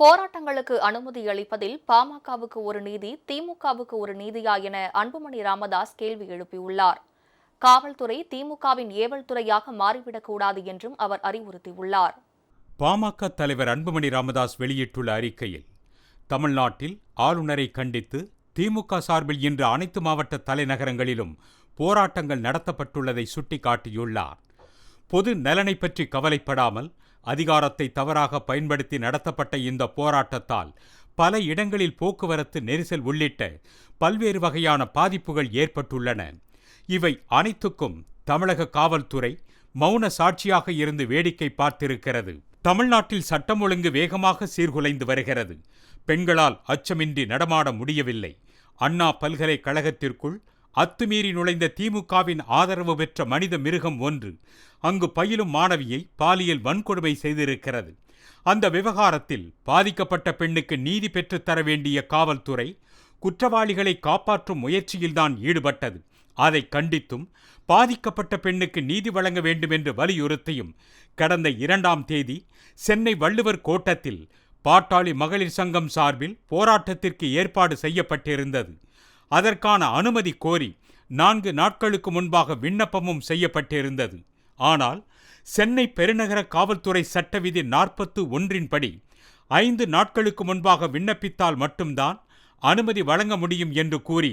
போராட்டங்களுக்கு அனுமதி அளிப்பதில் பாமகவுக்கு ஒரு நீதி திமுகவுக்கு ஒரு நீதியா என அன்புமணி ராமதாஸ் கேள்வி எழுப்பியுள்ளார். காவல்துறை திமுகவின் ஏவல் துறையாக மாறிவிடக்கூடாது என்றும் அவர் அறிவுறுத்தியுள்ளார். பாமக தலைவர் அன்புமணி ராமதாஸ் வெளியிட்டுள்ள அறிக்கையில் தமிழ்நாட்டில் ஆளுநரை கண்டித்து திமுக சார்பில் இன்று அனைத்து மாவட்ட தலைநகரங்களிலும் போராட்டங்கள் நடத்தப்பட்டுள்ளதை சுட்டிக்காட்டியுள்ளார். பொது நலனை பற்றி கவலைப்படாமல் அதிகாரத்தை தவறாக பயன்படுத்தி நடத்தப்பட்ட இந்த போராட்டத்தால் பல இடங்களில் போக்குவரத்து நெரிசல் உள்ளிட்ட பல்வேறு வகையான பாதிப்புகள் ஏற்பட்டுள்ளன. இவை அனைத்துக்கும் தமிழக காவல்துறை மௌன சாட்சியாக இருந்து வேடிக்கை பார்த்திருக்கிறது. தமிழ்நாட்டில் சட்டம் ஒழுங்கு வேகமாக சீர்குலைந்து வருகிறது. பெண்களால் அச்சமின்றி நடமாட முடியவில்லை. அண்ணா பல்கலைக்கழகத்திற்குள் அத்துமீறி நுழைந்த திமுகவின் ஆதரவு பெற்ற மனித மிருகம் ஒன்று. அங்கு பயிலும் மாணவியை பாலியல் வன்கொடுமை செய்திருக்கிறது. அந்த விவகாரத்தில் பாதிக்கப்பட்ட பெண்ணுக்கு நீதி பெற்றுத் தர வேண்டிய காவல்துறை குற்றவாளிகளை காப்பாற்றும் முயற்சியில்தான் ஈடுபட்டது. அதை கண்டித்தும் பாதிக்கப்பட்ட பெண்ணுக்கு நீதி வழங்க வேண்டும் என்று வலியுறுத்தியும் கடந்த இரண்டாம் தேதி சென்னை வள்ளுவர் கோட்டத்தில் பாட்டாளி மகளிர் சங்கம் சார்பில் போராட்டத்திற்கு ஏற்பாடு செய்யப்பட்டிருந்தது. அதற்கான அனுமதி கோரி நான்கு நாட்களுக்கு முன்பாக விண்ணப்பமும் செய்யப்பட்டிருந்தது. ஆனால் சென்னை பெருநகர காவல்துறை சட்ட விதி நாற்பத்து ஒன்றின்படி ஐந்து நாட்களுக்கு முன்பாக விண்ணப்பித்தால் மட்டும்தான் அனுமதி வழங்க முடியும் என்று கூறி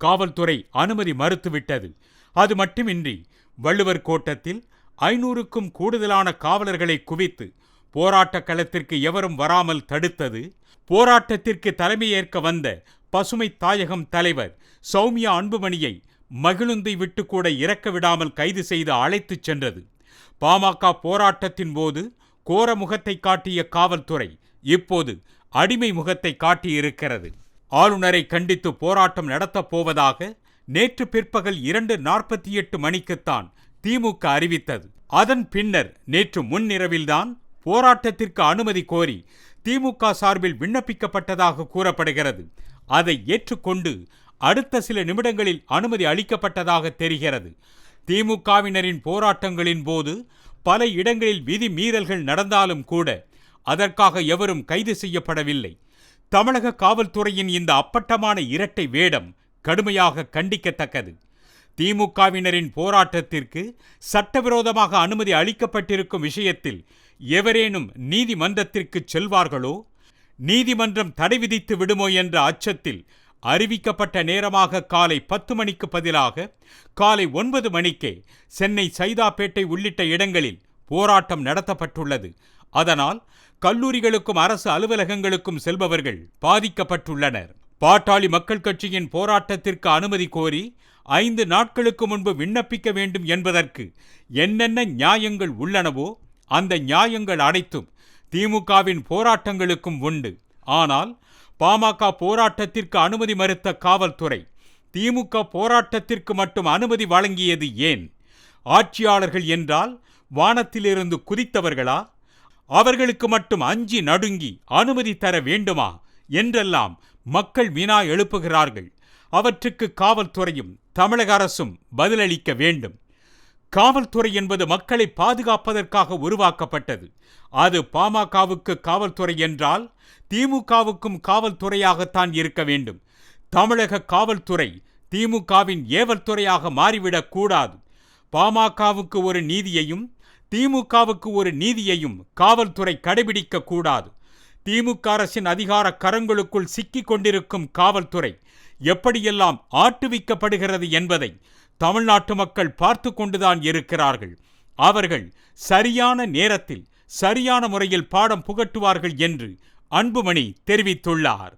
காவல்துறை அனுமதி மறுத்துவிட்டது. அது மட்டுமின்றி வள்ளுவர் கோட்டத்தில் ஐநூறுக்கும் கூடுதலான காவலர்களை குவித்து போராட்ட களத்திற்கு எவரும் வராமல் தடுத்தது போராட்டத்திற்கு தலைமையேற்க வந்த பசுமை தாயகம் தலைவர் சௌமியா அன்புமணியை மகிழுந்தை விட்டு கூட இறக்க விடாமல் கைது செய்து அழைத்துச் சென்றது. பாமக போராட்டத்தின் போது கோர முகத்தை காட்டிய காவல்துறை இப்போது அடிமை முகத்தை காட்டியிருக்கிறது. ஆளுநரை கண்டித்து போராட்டம் நடத்தப் போவதாக நேற்று பிற்பகல் இரண்டு நாற்பத்தி எட்டு மணிக்குத்தான் திமுக அறிவித்தது. அதன் பின்னர் நேற்று முன்னிரவில்தான் போராட்டத்திற்கு அனுமதி கோரி திமுக சார்பில் விண்ணப்பிக்கப்பட்டதாக கூறப்படுகிறது. அதை ஏற்றுக்கொண்டு அடுத்த சில நிமிடங்களில் அனுமதி அளிக்கப்பட்டதாக தெரிகிறது. திமுகவினரின் போராட்டங்களின் போது பல இடங்களில் விதி மீறல்கள் நடந்தாலும் கூட அதற்காக எவரும் கைது செய்யப்படவில்லை. தமிழக காவல்துறையின் இந்த அப்பட்டமான இரட்டை வேடம் கடுமையாக கண்டிக்கத்தக்கது. திமுகவினரின் போராட்டத்திற்கு சட்டவிரோதமாக அனுமதி அளிக்கப்பட்டிருக்கும் விஷயத்தில் எவரேனும் நீதிமன்றத்திற்கு செல்வார்களோ நீதிமன்றம் தடை விதித்து விடுமோ என்ற அச்சத்தில் அறிவிக்கப்பட்ட நேரமாக காலை பத்து மணிக்கு பதிலாக காலை ஒன்பது மணிக்கே சென்னை சைதாப்பேட்டை உள்ளிட்ட இடங்களில் போராட்டம் நடத்தப்பட்டுள்ளது. அதனால் கல்லூரிகளுக்கும் அரசு அலுவலகங்களுக்கும் செல்பவர்கள் பாதிக்கப்பட்டுள்ளனர். பாட்டாளி மக்கள் கட்சியின் போராட்டத்திற்கு அனுமதி கோரி ஐந்து நாட்களுக்கு முன்பு விண்ணப்பிக்க வேண்டும் என்பதற்கு என்னென்ன நியாயங்கள் உள்ளனவோ அந்த நியாயங்கள் அனைத்தும் திமுகவின் போராட்டங்களுக்கும் உண்டு. ஆனால் பாமக போராட்டத்திற்கு அனுமதி மறுத்த காவல்துறை திமுக போராட்டத்திற்கு மட்டும் அனுமதி வழங்கியது ஏன்? ஆட்சியாளர்கள் என்றால் வானத்திலிருந்து குதித்தவர்களா? அவர்களுக்கு மட்டும் அஞ்சி நடுங்கி அனுமதி தர வேண்டுமா? என்றெல்லாம் மக்கள் வினா எழுப்புகிறார்கள். அவற்றுக்கு காவல்துறையும் தமிழக அரசும் பதிலளிக்க வேண்டும். காவல்துறை என்பது மக்களை பாதுகாப்பதற்காக உருவாக்கப்பட்டது. அது பாமகவுக்கு காவல்துறை என்றால் திமுகவுக்கும் காவல்துறையாகத்தான் இருக்க வேண்டும். தமிழக காவல்துறை திமுகவின் ஏவல் துறையாக மாறிவிடக் கூடாது. பாமகவுக்கு ஒரு நீதியையும் திமுகவுக்கு ஒரு நீதியையும் காவல்துறை கடைபிடிக்க கூடாது. திமுக அரசின் அதிகார கரங்களுக்குள் சிக்கிக் கொண்டிருக்கும் காவல்துறை எப்படியெல்லாம் ஆட்டுவிக்கப்படுகிறது என்பதை தமிழ்நாட்டு மக்கள் பார்த்து கொண்டுதான் இருக்கிறார்கள். அவர்கள் சரியான நேரத்தில் சரியான முறையில் பாடம் புகட்டுவார்கள் என்று அன்புமணி தெரிவித்துள்ளார்.